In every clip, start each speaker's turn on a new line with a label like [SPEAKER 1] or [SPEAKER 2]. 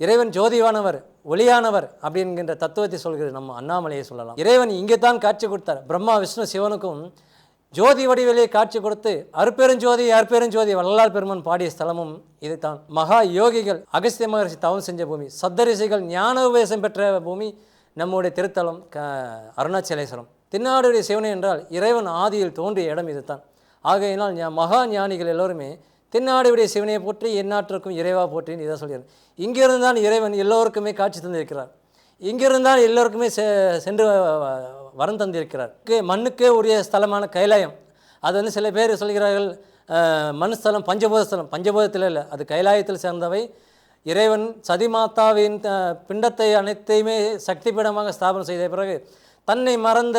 [SPEAKER 1] இறைவன் ஜோதிவானவர் ஒளியானவர் அப்படிங்கிற தத்துவத்தை சொல்கிறது நம்ம அண்ணாமலையை சொல்லலாம். இறைவன் இங்கே தான் காட்சி கொடுத்தார். பிரம்மா விஷ்ணு சிவனுக்கும் ஜோதி வடிவிலே காட்சி கொடுத்து அருப்பெருஞ்சோதி அருப்பெருஞ்சோதி வள்ளலார் பெருமன் பாடிய ஸ்தலமும் இதுதான். மகா யோகிகள் அகஸ்திய மகர்ஷி தவம் செஞ்ச பூமி சத்தரிசிகள் ஞான உபதேசம் பெற்ற பூமி நம்முடைய திருத்தலம் க அருணாச்சலேஸ்வரம். திருநாடுடைய சிவனை என்றால் இறைவன் ஆதியில் தோன்றிய இடம் இதுதான். ஆகையினால் மகா ஞானிகள் எல்லோருமே தென்னாடுடைய சிவனையை போற்றி எந்நாட்டிற்கும் இறைவா போற்றின்னு இதை சொல்கிறார் இங்கிருந்து தான் இறைவன் எல்லோருக்குமே காட்சி தந்திருக்கிறார். இங்கிருந்தால் எல்லோருக்குமே செ சென்று வரம் தந்திருக்கிறார். மண்ணுக்கே உரிய ஸ்தலமான கைலாயம். அது வந்து சில பேர் சொல்கிறார்கள் அஹ், மண் ஸ்தலம் பஞ்சபூத பஞ்சபூதத்தில் இல்லை அது கைலாயத்தில் சேர்ந்தவை. இறைவன் சதிமாதாவின் பிண்டத்தை அனைத்தையுமே சக்தி பீடமாக ஸ்தாபனம் செய்த பிறகு தன்னை மறந்த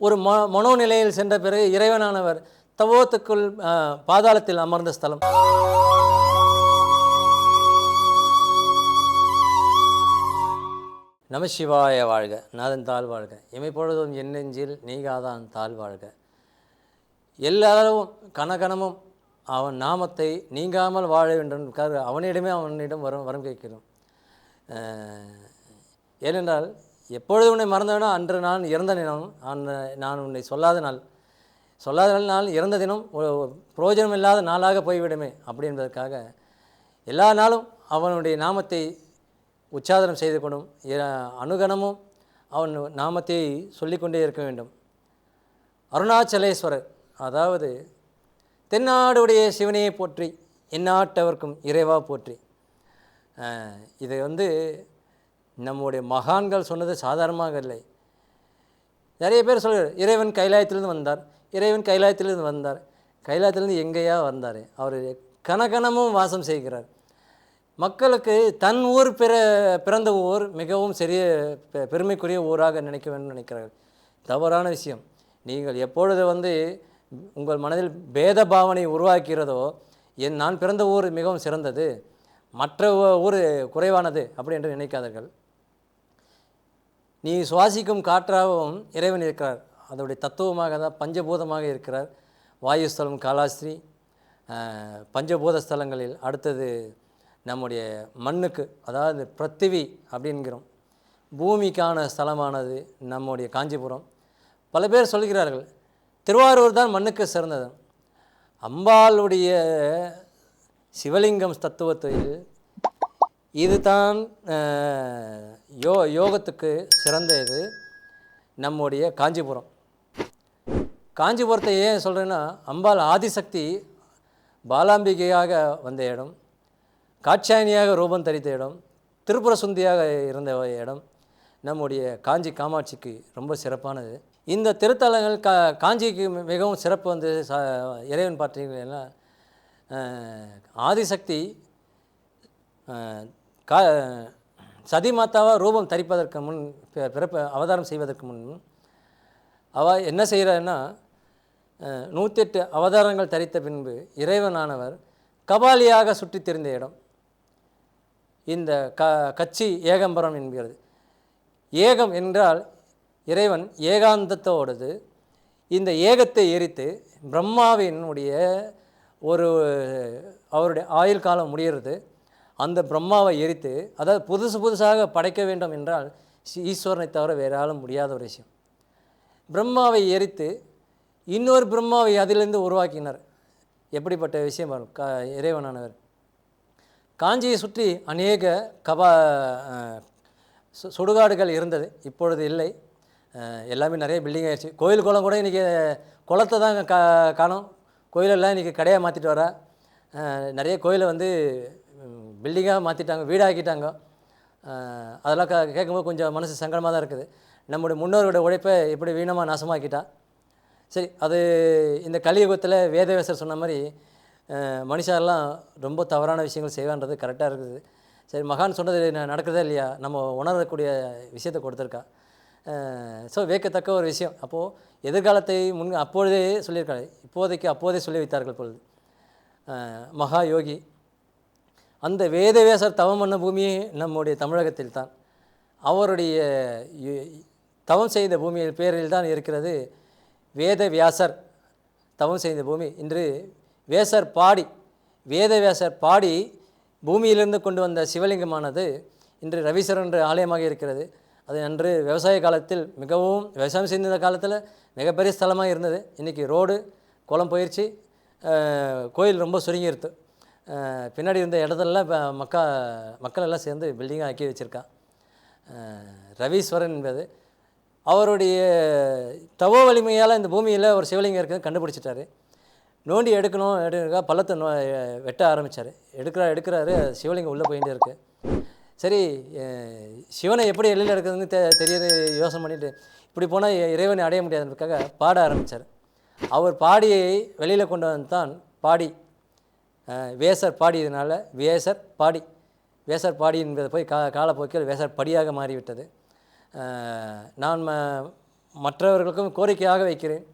[SPEAKER 1] ஒரு மனோநிலையில் சென்ற பிறகு இறைவனானவர் தவோத்துக்குள் பாதாளத்தில் அமர்ந்த ஸ்தலம். நமசிவாய வாழ்க. நாதன் தாழ் வாழ்க. இமை பொழுதும் என் நீகாதான் தாழ் வாழ்க. எல்லாரும் கனகனமும் அவன் நாமத்தை நீங்காமல் வாழ வேண்டும். அவனிடமே அவனிடம் வரும் வரம் கேட்கிறோம். ஏனென்றால் எப்பொழுது உன்னை மறந்தவனோ அன்று நான் இறந்த நினம் அந்த நான் உன்னை சொல்லாத நாள். சொல்லாத நாள் நாள் இறந்த தினம் ஒரு இல்லாத நாளாக போய்விடுமே அப்படி என்பதற்காக எல்லா நாளும் அவனுடைய நாமத்தை உச்சாதனம் செய்து கொண்டும் அனுகணமும் அவன் நாமத்தை சொல்லிக்கொண்டே இருக்க வேண்டும். அருணாச்சலேஸ்வரர் அதாவது தென்னாடுடைய சிவனையை போற்றி எந்நாட்டவர்க்கும் இறைவா போற்றி. இதை இது வந்து நம்முடைய மகான்கள் சொன்னது சாதாரணமாக இல்லை. நிறைய பேர் சொல்கிறார் இறைவன் கைலாயத்திலிருந்து வந்தார். இறைவன் கைலாயத்திலிருந்து வந்தார். கைலாயத்திலிருந்து எங்கேயா வந்தார். அவர் கனகனமும் வாசம் செய்கிறார். மக்களுக்கு தன் ஊர் பிற பிறந்த ஊர் மிகவும் சிறிய பெ- பெருமைக்குரிய ஊராக நினைக்க வேண்டும் நினைக்கிறார்கள். தவறான விஷயம். நீங்கள் எப்பொழுது வந்து உங்கள் மனதில் பேத பாவனை உருவாக்கிறதோ என் நான் பிறந்த ஊர் மிகவும் சிறந்தது மற்ற ஊர் குறைவானது அப்படி என்று நினைக்காதீர்கள். நீ சுவாசிக்கும் காற்றாகவும் இறைவன் இருக்கிறார். அதோடைய தத்துவமாக தான் பஞ்சபூதமாக இருக்கிறார். வாயுஸ்தலம் காலாஸ்திரி பஞ்சபூத ஸ்தலங்களில் அடுத்தது நம்முடைய மண்ணுக்கு அதாவது பிரத்திவி அப்படிங்கிறோம் பூமிக்கான ஸ்தலமானது நம்முடைய காஞ்சிபுரம். பல பேர் சொல்கிறார்கள் திருவாரூர் தான் மண்ணுக்கு சிறந்தது. அம்பாளுடைய சிவலிங்கம் தத்துவத்தில் இதுதான் யோ யோகத்துக்கு சிறந்த இது நம்முடைய காஞ்சிபுரம். காஞ்சிபுரத்தை ஏன் சொல்கிறேன்னா அம்பாள் ஆதிசக்தி பாலாம்பிகையாக வந்த இடம் காட்சாயனியாக ரூபம் தரித்த இடம் திருப்புர சுந்தியாக இருந்த இடம் நம்முடைய காஞ்சி காமாட்சிக்கு ரொம்ப சிறப்பானது. இந்த திருத்தலங்கள் கா காஞ்சிக்கு மிகவும் சிறப்பு வந்து ச இறைவன் பார்த்தீங்கன்னா ஆதிசக்தி கா சதி மாதாவாக ரூபம் தரிப்பதற்கு முன் பிறப்பு பிறப்ப அவதாரம் செய்வதற்கு முன் அவள் என்ன செய்கிறான்னா நூற்றெட்டு அவதாரங்கள் தரித்த பின்பு இறைவனானவர் கபாலியாக சுற்றித் திரிந்த இடம். இந்த க கட்சி ஏகம்பரம் என்கிறது. ஏகம் என்றால் இறைவன் ஏகாந்தத்தோடது. இந்த ஏகத்தை எரித்து பிரம்மாவினுடைய ஒரு அவருடைய ஆயுள் காலம் முடிகிறது. அந்த பிரம்மாவை எரித்து அதாவது புதுசு புதுசாக படைக்க வேண்டும் என்றால் ஈஸ்வரனை தவிர வேறு ஆளும் முடியாத ஒரு விஷயம். பிரம்மாவை எரித்து இன்னொரு பிரம்மாவை அதிலிருந்து உருவாக்கினார். எப்படிப்பட்ட விஷயம் க இறைவனானவர். காஞ்சியை சுற்றி அநேக கபா சு- சுடுகாடுகள் இருந்தது. இப்பொழுது இல்லை. எல்லாமே நிறைய பில்டிங் ஆயிடுச்சு. கோயில் குளம் கூட இன்றைக்கி குளத்தை தான் கா காணும். கோயிலெல்லாம் இன்றைக்கி கடையாக மாற்றிட்டு வரா. நிறைய கோயிலை வந்து பில்டிங்காக மாற்றிட்டாங்க வீடாக்கிட்டாங்க. அதெல்லாம் க கேட்கும்போது கொஞ்சம் மனசு சங்கடமாக தான் இருக்குது. நம்முடைய முன்னோரோட உழைப்பை எப்படி வீணமாக நாசமாக்கிட்டா? சரி அது இந்த கலியுகத்தில் வேதவேசர் சொன்ன மாதிரி மனுஷாலாம் ரொம்ப தவறான விஷயங்கள் செய்வான்றது கரெக்டாக இருக்குது. சரி மகான் சொன்னது என்ன நடக்குதா இல்லையா? நம்ம உணரக்கூடிய விஷயத்தை கொடுத்துருக்கா. ஸோ வேக்கத்தக்க ஒரு விஷயம். அப்போது எதிர்காலத்தை முன் அப்பொழுதே சொல்லியிருக்காரு. இப்போதைக்கு அப்போதே சொல்லி வைத்தார்கள் பொழுது. மகா யோகி அந்த வேதவேசர் தவம் பண்ண பூமியே நம்முடைய தமிழகத்தில் தான். அவருடைய தவம் செய்த பூமியின் பேரில் தான் இருக்கிறது. வேத வியாசர் தவம் செய்த பூமி. இன்று வேசர் பாடி வேதவியாசர் பாடி பூமியிலிருந்து கொண்டு வந்த சிவலிங்கமானது இன்று ரவீஸ்வரன் என்ற ஆலயமாக இருக்கிறது. அது அன்று விவசாய காலத்தில் மிகவும் விவசாயம் செய்த காலத்தில் மிகப்பெரிய ஸ்தலமாக இருந்தது. இன்றைக்கி ரோடு குளம் போயிடுச்சு கோயில் ரொம்ப சுருங்கியிருத்து பின்னாடி இருந்த இடத்தெல்லாம் இப்போ மக்கா மக்கள் எல்லாம் சேர்ந்து பில்டிங்காக ஆக்கி வச்சுருக்கான் ரவீஸ்வரன் என்பது. அவருடைய தவோ வலிமையால் இந்த பூமியில் ஒரு சிவலிங்கம் இருக்குது கண்டுபிடிச்சிட்டாரு. நோண்டி எடுக்கணும் எடுக்க பள்ளத்தை நோ வெட்ட ஆரம்பித்தார் எடுக்கிறார் எடுக்கிறாரு சிவலிங்கம் உள்ளே போயிட்டே இருக்கு. சரி சிவனை எப்படி எல்லையில் எடுக்கிறதுன்னு தெ தெரியுது யோசனை பண்ணிட்டு இப்படி போனால் இறைவனை அடைய முடியாதுன்றதுக்காக பாட ஆரம்பித்தார் அவர் பாடியை வெளியில் கொண்டு வந்து தான் பாடி வேசர் பாடியதுனால வேசர் பாடி வேசர் பாடி என்பதை போய் கா காலப்போக்கில் வேசர் படியாக மாறிவிட்டது. நான் ம மற்றவர்களுக்கும் கோரிக்கையாக வைக்கிறேன்.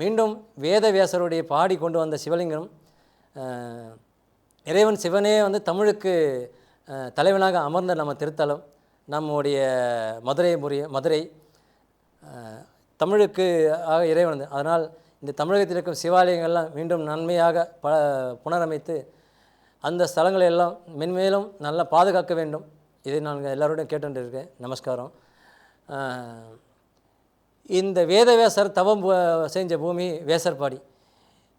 [SPEAKER 1] மீண்டும் வேத வியாசருடைய பாடி கொண்டு வந்த சிவலிங்கம் இறைவன் சிவனே வந்து தமிழுக்கு தலைவனாக அமர்ந்த நம்ம திருத்தலம் நம்முடைய மதுரை முறைய மதுரை தமிழுக்கு ஆக இறைவன் அதனால் இந்த தமிழகத்தில் இருக்கும் சிவாலயங்கள்லாம் மீண்டும் நன்மையாக ப புனரமைத்து அந்த ஸ்தலங்களை எல்லாம் மென்மேலும் நல்லா பாதுகாக்க வேண்டும். இதை நான் எல்லாரோடையும் கேட்டுருக்கேன் இருக்கேன் நமஸ்காரம். இந்த வேதவேசர் தவம் செஞ்ச பூமி வேசர்பாடி.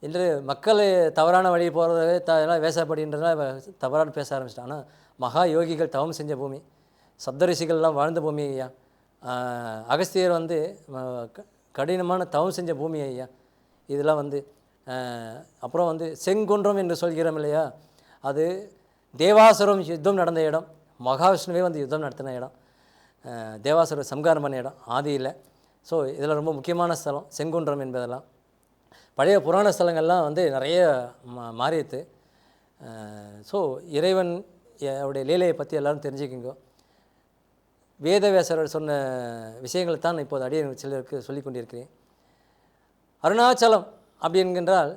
[SPEAKER 1] என்று மக்கள் தவறான வழி போகிறது த எல்லாம் வேசப்பாடின்றதுனால தவறான பேச ஆரம்பிச்சிட்டாங்க ஆனால் மகா யோகிகள் தவம் செஞ்ச பூமி சப்தரிஷிகள்லாம் வாழ்ந்த பூமி ஐயா. அகஸ்தியர் வந்து கடினமான தவம் செஞ்ச பூமி ஐயா. இதெல்லாம் வந்து அப்புறம் வந்து செங்குன்றம் என்று சொல்கிறோம் இல்லையா? அது தேவாசுரம் யுத்தம் நடந்த இடம் மகாவிஷ்ணுவே வந்து யுத்தம் நடத்தின இடம். தேவாசுர சம்காரம் பண்ண இடம் ஆதியில் ஸோ இதில் ரொம்ப முக்கியமான ஸ்தலம் செங்குன்றம் என்பதெல்லாம். பழைய புராண ஸ்தலங்கள்லாம் வந்து நிறைய மா மாறியது ஸோ இறைவன் அவருடைய லீலையை பற்றி எல்லாரும் தெரிஞ்சுக்கிங்க. வேதவேசரர் சொன்ன விஷயங்களை தான் இப்போது அடிய சிலருக்கு சொல்லி கொண்டிருக்கிறேன். அருணாச்சலம் அப்படி என்கின்றால்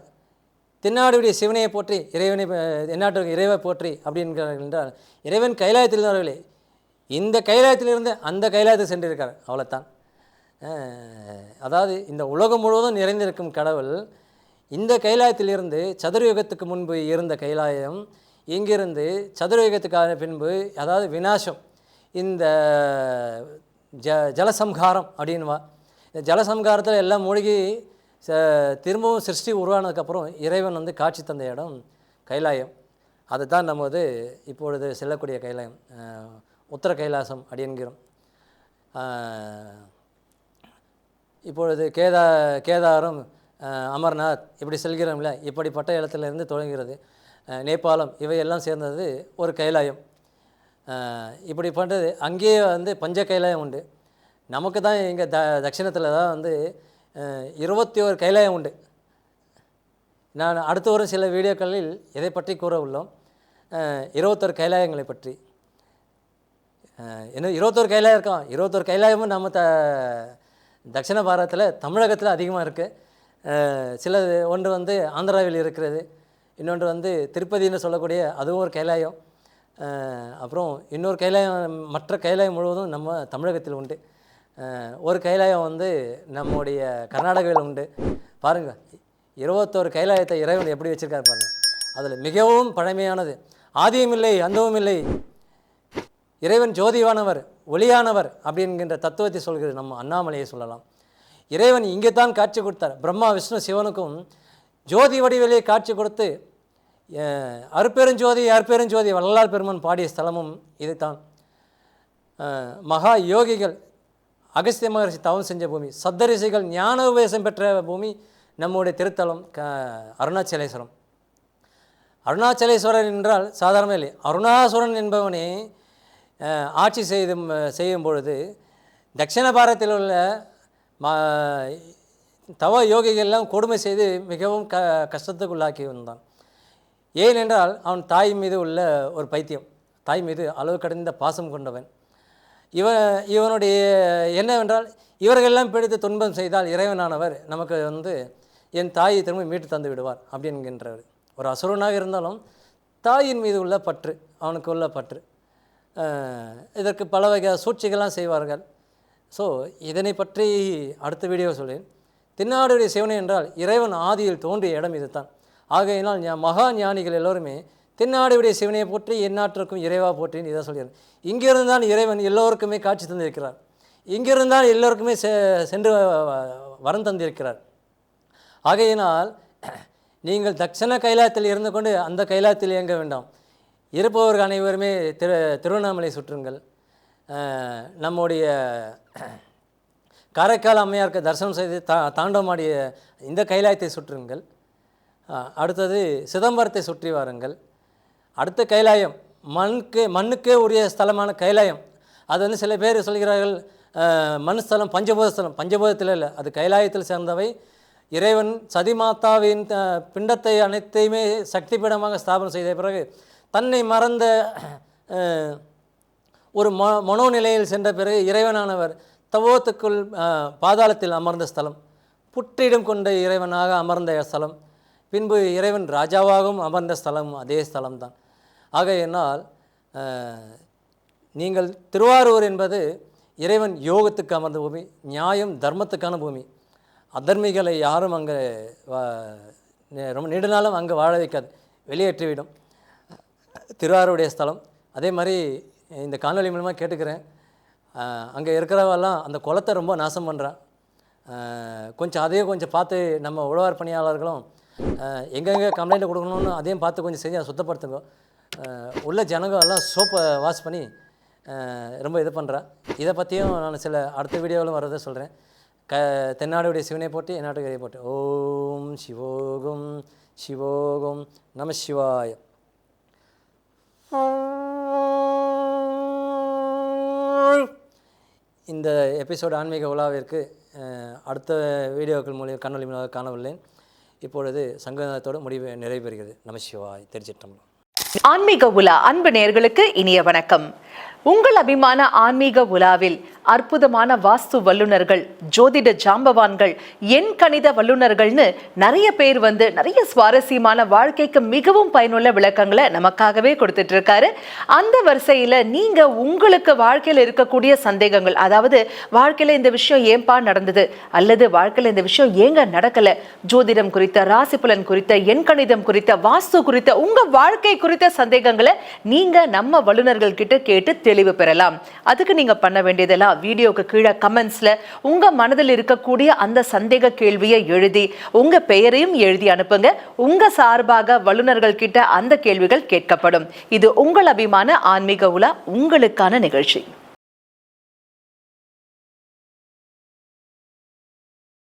[SPEAKER 1] தென்னாடுடைய சிவனையை போற்றி இறைவனை அஹ், தென்னாட்டு இறைவை போற்றி அப்படின்கிறார்கள் என்றால் இறைவன் கைலாயத்தில் இருந்தவர்களே இந்த கைலாயத்திலிருந்து அந்த கைலாயத்தை சென்றிருக்கார். அவ்வளோத்தான் அதாவது இந்த உலகம் முழுவதும் நிறைந்திருக்கும் கடவுள் இந்த கைலாயத்திலிருந்து சதுரயுகத்துக்கு முன்பு இருந்த கைலாயம் இங்கிருந்து சதுரயுகத்துக்கான பின்பு அதாவது விநாசம் இந்த ஜ ஜலசம்ஹாரம் அப்படின்வா இந்த ஜலசம்ஹாரத்தில் எல்லாம் மூழ்கி ச திரும்பவும் சிருஷ்டி உருவானதுக்கப்புறம் இறைவன் வந்து காட்சி தந்த இடம் கைலாயம். அதுதான் நமது இப்பொழுது செல்லக்கூடிய கைலாயம். உத்தர கைலாசம் அப்படி என்கிறோம் இப்பொழுது கேதா கேதாரம் அமர்நாத் இப்படி செல்கிறோம்ல இப்படிப்பட்ட இடத்துலேருந்து தொடங்குகிறது. நேபாளம் இவையெல்லாம் சேர்ந்தது ஒரு கைலாயம். இப்படி பண்ணுறது அங்கேயே வந்து பஞ்ச கைலாயம் உண்டு. நமக்கு தான் இங்கே த தட்சிணத்தில் தான் வந்து இருபத்தி ஒரு கைலாயம் உண்டு. நான் அடுத்து வரும் சில வீடியோக்களில் இதை பற்றி கூற உள்ளோம் இருபத்தொரு கைலாயங்களை பற்றி. இன்னும் இருபத்தோரு கைலாயம் இருக்கோம்? இருபத்தோரு கைலாயமும் நம்ம த தட்சிண பாரதத்தில் தமிழகத்தில் அதிகமாக இருக்குது சில ஒன்று வந்து ஆந்திராவில் இருக்கிறது. இன்னொன்று வந்து திருப்பதின்னு சொல்லக்கூடிய அதுவும் ஒரு கைலாயம். அப்புறம் இன்னொரு கைலாயம் மற்ற கைலாயம் முழுவதும் நம்ம தமிழகத்தில் உண்டு. ஒரு கைலாயம் வந்து நம்முடைய கர்நாடகாவில் உண்டு. பாருங்கள் இருபத்தோரு கைலாயத்தை இறைவன் எப்படி வச்சுருக்காரு பாருங்கள் அதில் மிகவும் பழமையானது. ஆதியும் இல்லை அந்தவும் இல்லை. இறைவன் ஜோதிவானவர் ஒளியானவர் அப்படிங்கிற தத்துவத்தை சொல்கிறது நம்ம அண்ணாமலையை சொல்லலாம். இறைவன் இங்கே தான் காட்சி கொடுத்தார். பிரம்மா விஷ்ணு சிவனுக்கும் ஜோதி வடிவிலே காட்சி கொடுத்து அருப்பெருஞ்சோதி அருப்பெருஞ்சோதி வள்ளலார் பெருமன் பாடிய ஸ்தலமும் இதுதான். மகா யோகிகள் அகஸ்திய மகர்ஷி தவம் செஞ்ச பூமி சத்தரிசிகள் ஞான உபதேசம் பெற்ற பூமி நம்முடைய திருத்தலம் க அருணாச்சலேஸ்வரம். அருணாச்சலேஸ்வரர் என்றால் சாதாரண இல்லை. அருணாசுரன் என்பவனே ஆட்சி செய்தும் செய்யும் பொழுது தட்சிண பாரதத்தில் உள்ள மா தவ யோகிகள்லாம் கொடுமை செய்து மிகவும் க கஷ்டத்துக்குள்ளாக்கி வந்தான். ஏனென்றால் அவன் தாய் மீது உள்ள ஒரு பைத்தியம் தாய் மீது அளவு கடந்த பாசம் கொண்டவன். இவன் இவனுடைய என்னவென்றால் இவர்களெல்லாம் பிடித்து துன்பம் செய்தால் இறைவனானவர் நமக்கு வந்து என் தாயை திரும்ப மீட்டு தந்து விடுவார் அப்படி என்கின்றவர் ஒரு அசுரனாக இருந்தாலும் தாயின் மீது உள்ள பற்று அவனுக்கு உள்ள பற்று. இதற்கு பல வகை சூழ்ச்சிகள்லாம் செய்வார்கள். ஸோ இதனை பற்றி அடுத்த வீடியோ சொல்கிறேன் தென்னாடுடைய சிவனை என்றால் இறைவன் ஆதியில் தோன்றிய இடம் இதுதான். ஆகையினால் ஞா- மகா ஞானிகள் எல்லோருமே தென்னாடுடைய சிவனையை போற்றி எந்நாட்டிற்கும் இறைவா போற்றின்னு இதை சொல்லிடுறேன் இங்கிருந்து தான் இறைவன் எல்லோருக்குமே காட்சி தந்திருக்கிறார். இங்கிருந்து தான் எல்லோருக்குமே செ சென்று வரம் தந்திருக்கிறார். ஆகையினால் நீங்கள் தட்சண கைலாயத்தில் இருந்து கொண்டு அந்த கைலாயத்தில் இயங்க வேண்டாம். இருப்பவர்கள் அனைவருமே திரு திருவண்ணாமலை சுற்றுங்கள். நம்முடைய காரைக்கால் அம்மையாருக்கு தரிசனம் செய்து தா தாண்டவமாடிய இந்த கைலாயத்தை சுற்றுங்கள். அடுத்தது சிதம்பரத்தை சுற்றி வாருங்கள். அடுத்த கைலாயம் மண்ணுக்கு மண்ணுக்கே உரிய ஸ்தலமான கைலாயம். அது வந்து சில பேர் சொல்கிறார்கள் மண் ஸ்தலம் பஞ்சபூத ஸ்தலம் பஞ்சபூதத்தில் இல்லை அது கைலாயத்தில் சேர்ந்தவை. இறைவன் சதிமாதாவின் பிண்டத்தை அனைத்தையுமே சக்தி பீடமாக ஸ்தாபனம் செய்த பிறகு தன்னை மறந்த ஒரு ம மனோநிலையில் சென்ற பிறகு இறைவனானவர் தவோத்துக்குள் பாதாளத்தில் அமர்ந்த ஸ்தலம் புற்றிடம் கொண்ட இறைவனாக அமர்ந்த ஸ்தலம் பின்பு இறைவன் ராஜாவாகவும் அமர்ந்த ஸ்தலம் அதே ஸ்தலம்தான். ஆகையினால் நீங்கள் திருவாரூர் என்பது இறைவன் யோகத்துக்கு அமர்ந்த பூமி நியாயம் தர்மத்துக்கான பூமி. அதர்மிகளை யாரும் அங்கே ரொம்ப நெடுநாளும் அங்கே வாழ வைக்காது வெளியேற்றிவிடும். திருவாரூருடைய ஸ்தலம். அதே மாதிரி இந்த காணொலி மூலமாக கேட்டுக்கிறேன். அங்கே இருக்கிறவெல்லாம் அந்த குளத்தை ரொம்ப நாசம் பண்ணுறான் கொஞ்சம் அதையும் கொஞ்சம் பார்த்து நம்ம உழவார் பணியாளர்களும் எங்கெங்கே கம்ப்ளைண்ட் கொடுக்கணும்னு அதையும் பார்த்து கொஞ்சம் செஞ்சு அதை சுத்தப்படுத்துங்க. உள்ள ஜனங்க எல்லாம் சோப்பை வாஷ் பண்ணி ரொம்ப இது பண்ணுறா இதை பற்றியும் நான் சில அடுத்த வீடியோவிலும் வரதை சொல்கிறேன் க தென்னாடுடைய சிவனை போட்டு என்னாட்டு கதையை போட்டு ஓம் சிவோகம் சிவோகம் நம சிவாயம் இந்த எபிசோடு ஆன்மீக உலாவிற்கு அடுத்த வீடியோக்கள் மூலியம் கண்ணொலி மூலமாக காணவில்லை இப்பொழுது சங்கநாதத்தோடு முடிவு நிறைவு பெறுகிறது. நம சிவாய்.
[SPEAKER 2] ஆன்மீக உலா அன்பு நேயர்களுக்கு இனிய வணக்கம். உங்கள் அபிமான ஆன்மீக உலாவில் அற்புதமான வாஸ்து வல்லுனர்கள் ஜோதிட ஜாம்பவான்கள் எண் கணித வல்லுனர்கள்னு நிறைய பேர் வந்து நிறைய சுவாரஸ்யமான வாழ்க்கைக்கு மிகவும் பயனுள்ள விளக்கங்களை நமக்காகவே கொடுத்துட்டு இருக்காரு அந்த வரிசையில் நீங்க உங்களுக்கு வாழ்க்கையில் இருக்கக்கூடிய சந்தேகங்கள் அதாவது வாழ்க்கையில இந்த விஷயம் ஏன்பா நடந்தது அல்லது வாழ்க்கையில இந்த விஷயம் ஏங்க நடக்கல ஜோதிடம் குறித்த ராசி பலன் குறித்த எண் கணிதம் குறித்த வாஸ்து குறித்த உங்கள் வாழ்க்கை குறித்த சந்தேகங்களை நீங்க நம்ம வல்லுநர்கள் கிட்ட கேட்டு தெளிவு பெறலாம். அதுக்கு நீங்க பண்ண வேண்டியதெல்லாம் வீடியோக்கு கீழே கமெண்ட்ஸ்ல உங்க மனதில் இருக்கக்கூடிய அந்த சந்தேக கேள்வியை எழுதி உங்க பெயரையும் எழுதி அனுப்புங்க. உங்க சார்பாக வல்லுநர்கள் கிட்ட அந்த கேள்விகள் கேட்கப்படும். இது உங்கள் அபிமான ஆன்மீக உலா உங்களுக்கான நிகழ்ச்சி.